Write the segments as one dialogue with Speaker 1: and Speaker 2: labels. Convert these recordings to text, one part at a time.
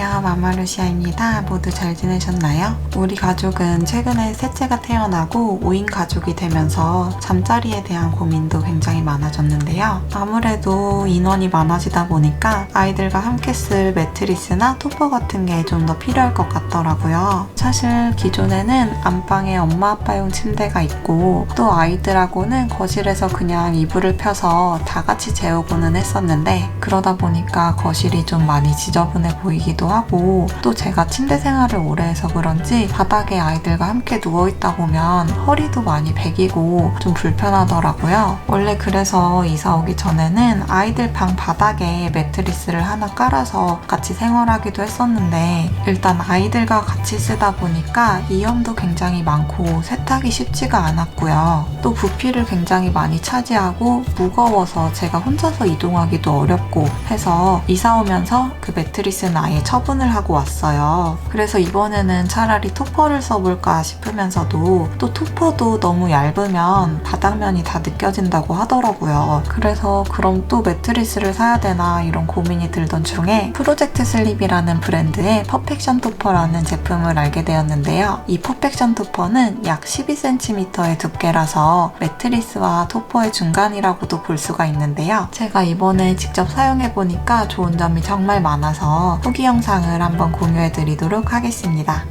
Speaker 1: 안녕하세요. 마마루시아입니다. 모두 잘 지내셨나요? 우리 가족은 최근에 셋째가 태어나고 5인 가족이 되면서 잠자리에 대한 고민도 굉장히 많아졌는데요. 아무래도 인원이 많아지다 보니까 아이들과 함께 쓸 매트리스나 토퍼 같은 게 좀 더 필요할 것 같더라고요. 사실 기존에는 안방에 엄마 아빠용 침대가 있고 또 아이들하고는 거실에서 그냥 이불을 펴서 다 같이 재우고는 했었는데 그러다 보니까 거실이 좀 많이 지저분해 보이기도 하고 또 제가 침대 생활을 오래 해서 그런지 바닥에 아이들과 함께 누워있다 보면 허리도 많이 베기고 좀 불편하더라고요. 원래 그래서 이사 오기 전에는 아이들 방 바닥에 매트리스를 하나 깔아서 같이 생활하기도 했었는데 일단 아이들과 같이 쓰다 보니까 이염도 굉장히 많고 세탁이 쉽지가 않았고요. 또 부피를 굉장히 많이 차지하고 무거워서 제가 혼자서 이동하기도 어렵고 해서 이사 오면서 그 매트리스는 아예 처 분을 하고 왔어요. 그래서 이번에는 차라리 토퍼를 써볼까 싶으면서도 또 토퍼도 너무 얇으면 바닥면이 다 느껴진다고 하더라고요. 그래서 그럼 또 매트리스를 사야 되나 이런 고민이 들던 중에 프로젝트 슬립이라는 브랜드의 퍼펙션 토퍼라는 제품을 알게 되었는데요. 이 퍼펙션 토퍼는 약 12cm의 두께라서 매트리스와 토퍼의 중간이라고도 볼 수가 있는데요. 제가 이번에 직접 사용해보니까 좋은 점이 정말 많아서 후기 영상 을 한번 공유해 드리도록 하겠습니다.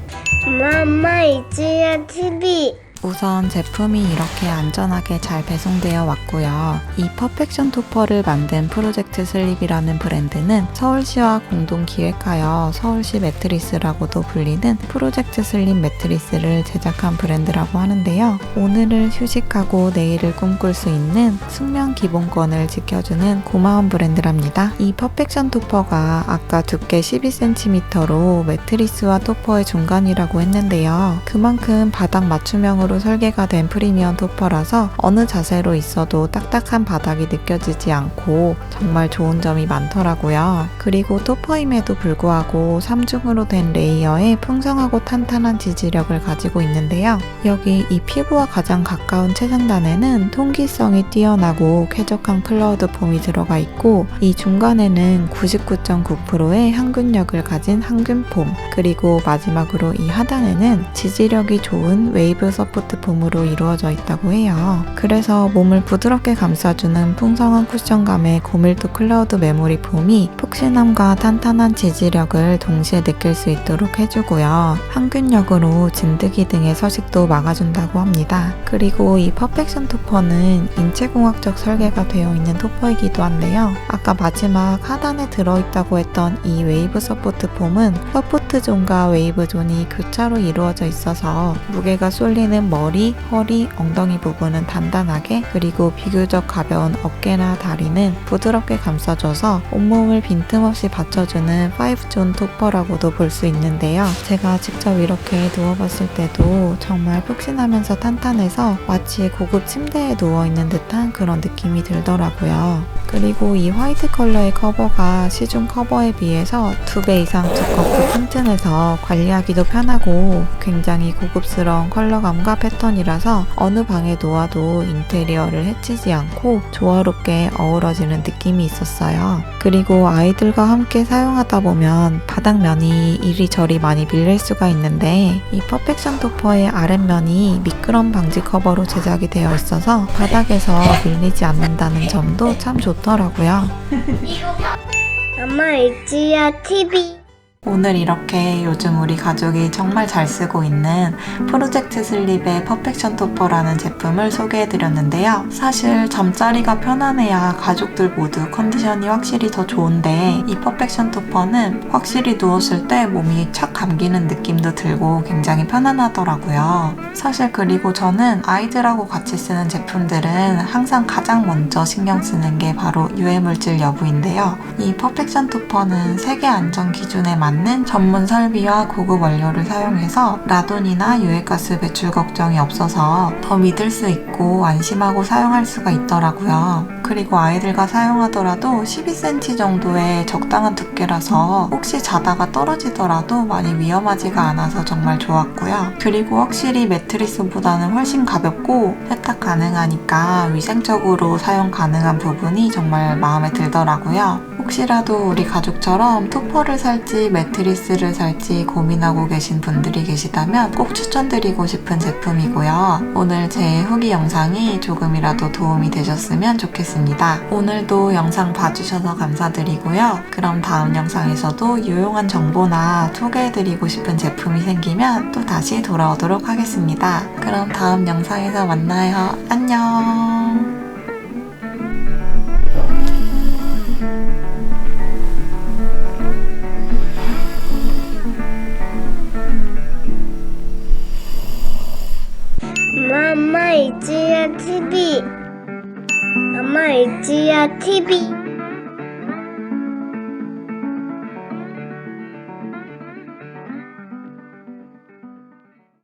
Speaker 2: 엄마 이지야 TV
Speaker 1: 우선 제품이 이렇게 안전하게 잘 배송되어 왔고요. 이 퍼펙션 토퍼를 만든 프로젝트 슬립이라는 브랜드는 서울시와 공동 기획하여 서울시 매트리스라고도 불리는 프로젝트 슬립 매트리스를 제작한 브랜드라고 하는데요. 오늘을 휴식하고 내일을 꿈꿀 수 있는 숙면 기본권을 지켜주는 고마운 브랜드랍니다. 이 퍼펙션 토퍼가 아까 두께 12cm로 매트리스와 토퍼의 중간이라고 했는데요. 그만큼 바닥 맞춤형으로 설계가 된 프리미엄 토퍼라서 어느 자세로 있어도 딱딱한 바닥이 느껴지지 않고 정말 좋은 점이 많더라고요. 그리고 토퍼임에도 불구하고 3중으로 된 레이어에 풍성하고 탄탄한 지지력을 가지고 있는데요. 여기 이 피부와 가장 가까운 최상단에는 통기성이 뛰어나고 쾌적한 클라우드 폼이 들어가 있고 이 중간에는 99.9%의 항균력을 가진 항균폼 그리고 마지막으로 이 하단에는 지지력이 좋은 웨이브 서 포트 폼으로 이루어져 있다고 해요. 그래서 몸을 부드럽게 감싸주는 풍성한 쿠션감의 고밀도 클라우드 메모리 폼이 푹신함과 탄탄한 지지력을 동시에 느낄 수 있도록 해주고요. 항균력으로 진드기 등의 서식도 막아준다고 합니다. 그리고 이 퍼펙션 토퍼는 인체공학적 설계가 되어 있는 토퍼이기도 한데요. 아까 마지막 하단에 들어있다고 했던 이 웨이브 서포트 폼은 서포트 존과 웨이브 존이 교차로 이루어져 있어서 무게가 쏠리는 머리, 허리, 엉덩이 부분은 단단하게 그리고 비교적 가벼운 어깨나 다리는 부드럽게 감싸줘서 온몸을 빈틈없이 받쳐주는 5존 토퍼라고도 볼 수 있는데요. 제가 직접 이렇게 누워봤을 때도 정말 푹신하면서 탄탄해서 마치 고급 침대에 누워있는 듯한 그런 느낌이 들더라고요. 그리고 이 화이트 컬러의 커버가 시중 커버에 비해서 두 배 이상 두껍고 튼튼해서 관리하기도 편하고 굉장히 고급스러운 컬러감과 패턴이라서 어느 방에 놓아도 인테리어를 해치지 않고 조화롭게 어우러지는 느낌이 있었어요. 그리고 아이들과 함께 사용하다 보면 바닥면이 이리저리 많이 밀릴 수가 있는데 이 퍼펙션 토퍼의 아랫면이 미끄럼 방지 커버로 제작이 되어 있어서 바닥에서 밀리지 않는다는 점도 참 좋더라고요.
Speaker 2: 엄마 이지야 TV
Speaker 1: 오늘 이렇게 요즘 우리 가족이 정말 잘 쓰고 있는 프로젝트 슬립의 퍼펙션 토퍼라는 제품을 소개해드렸는데요. 사실 잠자리가 편안해야 가족들 모두 컨디션이 확실히 더 좋은데 이 퍼펙션 토퍼는 확실히 누웠을 때 몸이 착 감기는 느낌도 들고 굉장히 편안하더라고요. 사실 그리고 저는 아이들하고 같이 쓰는 제품들은 항상 가장 먼저 신경 쓰는 게 바로 유해물질 여부인데요. 이 퍼펙션 토퍼는 세계 안전 기준에 맞는 전문 설비와 고급 원료를 사용해서 라돈이나 유해가스 배출 걱정이 없어서 더 믿을 수 있고 안심하고 사용할 수가 있더라고요. 그리고 아이들과 사용하더라도 12cm 정도의 적당한 두께라서 혹시 자다가 떨어지더라도 많이 위험하지가 않아서 정말 좋았고요. 그리고 확실히 매트리스보다는 훨씬 가볍고 세탁 가능하니까 위생적으로 사용 가능한 부분이 정말 마음에 들더라고요. 혹시라도 우리 가족처럼 토퍼를 살지 매 트리스를 살지 고민하고 계신 분들이 계시다면 꼭 추천드리고 싶은 제품이고요. 오늘 제 후기 영상이 조금이라도 도움이 되셨으면 좋겠습니다. 오늘도 영상 봐주셔서 감사드리고요. 그럼 다음 영상에서도 유용한 정보나 소개해드리고 싶은 제품이 생기면 또 다시 돌아오도록 하겠습니다. 그럼 다음 영상에서 만나요. 안녕!
Speaker 2: My Dear TV.